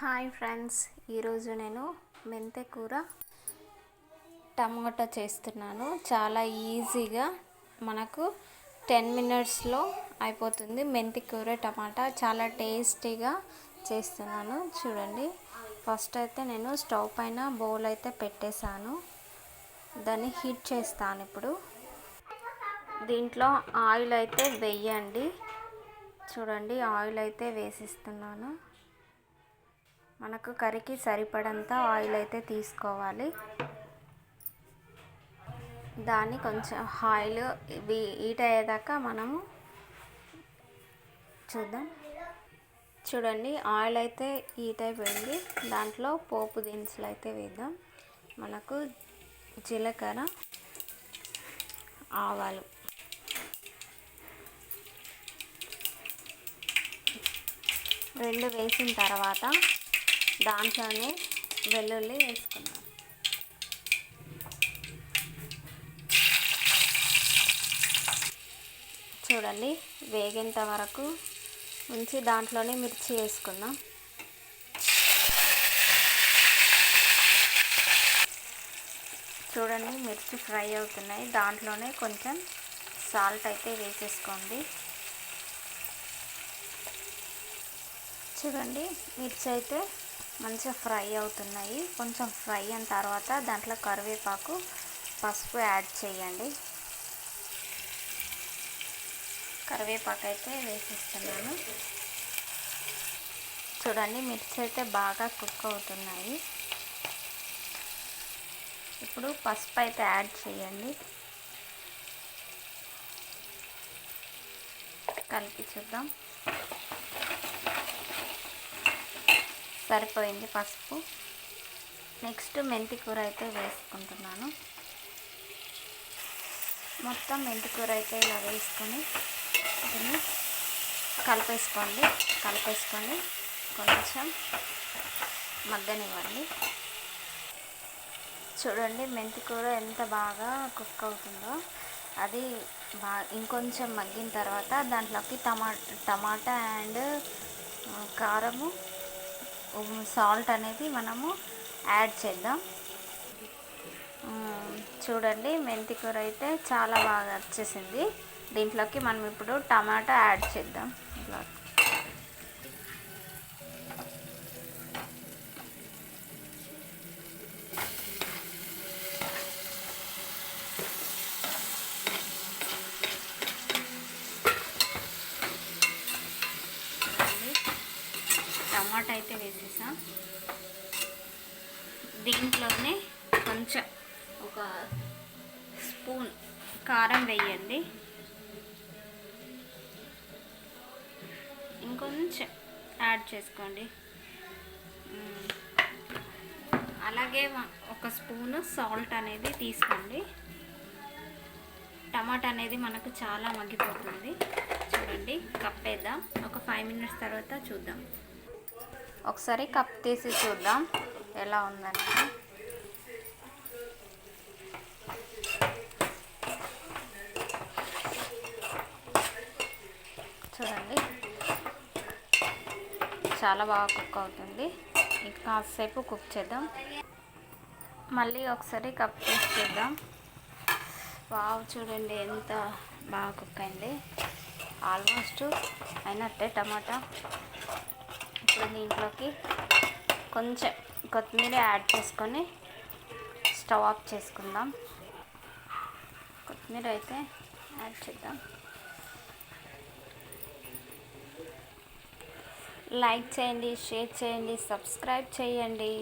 Hi friends ఈరోజు నేను మెంతె కూర టమాటా చేస్తున్నాను. చాలా ఈజీగా మనకు టెన్ మినిట్స్లో అయిపోతుంది మెంతి కూర టమాటా. చాలా టేస్టీగా చేస్తున్నాను. చూడండి ఫస్ట్ అయితే నేను స్టవ్ పైన బౌల్ అయితే పెట్టేశాను. దాన్ని హీట్ చేస్తాను ఇప్పుడు. దీంట్లో ఆయిల్ అయితే వెయ్యండి చూడండి ఆయిల్ అయితే వేసిస్తున్నాను. మనకు కర్రీకి సరిపడంత ఆయిల్ అయితే తీసుకోవాలి. దాన్ని కొంచెం ఆయిల్ హీట్ అయ్యేదాకా మనము చూద్దాం. చూడండి ఆయిల్ అయితే హీట్ అయిపోయింది. దాంట్లో పోపు దినుసులు అయితే వేద్దాం. మనకు జీలకర్ర ఆవాలు. రెండు వేసిన తర్వాత దాంట్లోనే వెల్లుల్లి వేసుకున్నాం చూడండి వేగేంత వరకు ఉంచి దాంట్లోనే మిర్చి వేసుకుందాం. చూడండి మిర్చి ఫ్రై అవుతున్నాయి. దాంట్లోనే కొంచెం సాల్ట్ అయితే వేసేసుకోండి. చూడండి మిర్చి అయితే మంచిగా ఫ్రై అవుతున్నాయి. కొంచెం ఫ్రై అయిన తర్వాత దాంట్లో కరివేపాకు పసుపు యాడ్ చేయండి. కరివేపాకు అయితే వేసిస్తున్నాను. చూడండి మిర్చి అయితే బాగా కుక్ అవుతున్నాయి. ఇప్పుడు పసుపు అయితే యాడ్ చేయండి. కలిపి చూద్దాం. సరిపోయింది పసుపు. నెక్స్ట్ మెంతి కూర అయితే వేసుకుంటున్నాను. మొత్తం మెంతి కూర అయితే ఇలా వేసుకొని దీన్ని కలిపేసుకోండి. కలిపేసుకొని కొంచెం మగ్గనివ్వండి. చూడండి మెంతి కూర ఎంత బాగా కుక్ అవుతుందో. అది బాగా ఇంకొంచెం మగ్గిన తర్వాత దాంట్లోకి టమా టమాటా అండ్ కారము సాల్ట్ అనేది మనము యాడ్ చేద్దాం. చూడండి మెంతి కూర అయితే చాలా బాగా వచ్చేసింది. దీంట్లోకి మనం ఇప్పుడు టమాటా యాడ్ చేద్దాం. ఇట్లా టమాటా అయితే వేసేసాం. దీంట్లోనే కొంచెం ఒక స్పూన్ కారం వేయండి. ఇంకొంచెం యాడ్ చేసుకోండి. అలాగే ఒక స్పూను సాల్ట్ అనేది తీసుకోండి. టమాటా అనేది మనకు చాలా మగ్గిపోతుంది. చూడండి కప్పేద్దాం. ఒక ఫైవ్ మినిట్స్ తర్వాత చూద్దాం. ఒకసారి కప్ తీసి చూద్దాం ఎలా ఉందని. చూడండి. చాలా బాగా కుక్ అవుతుంది. ఇంకా కాసేపు కుక్ చేద్దాం. మళ్ళీ ఒకసారి కప్ తీసి చూద్దాం. వావ్ చూడండి ఎంత బాగా కుక్ అయింది. ఆల్మోస్ట్ అయినట్టే టమాటా. ఇప్పుడు దీంట్లోకి. కొంచెం కొత్తిమీర యాడ్ చేసుకొని స్టవ్ ఆఫ్ చేసుకుందాం. కొత్తిమీర అయితే యాడ్ చేద్దాం. లైక్ చేయండి షేర్ చేయండి సబ్స్క్రైబ్ చేయండి.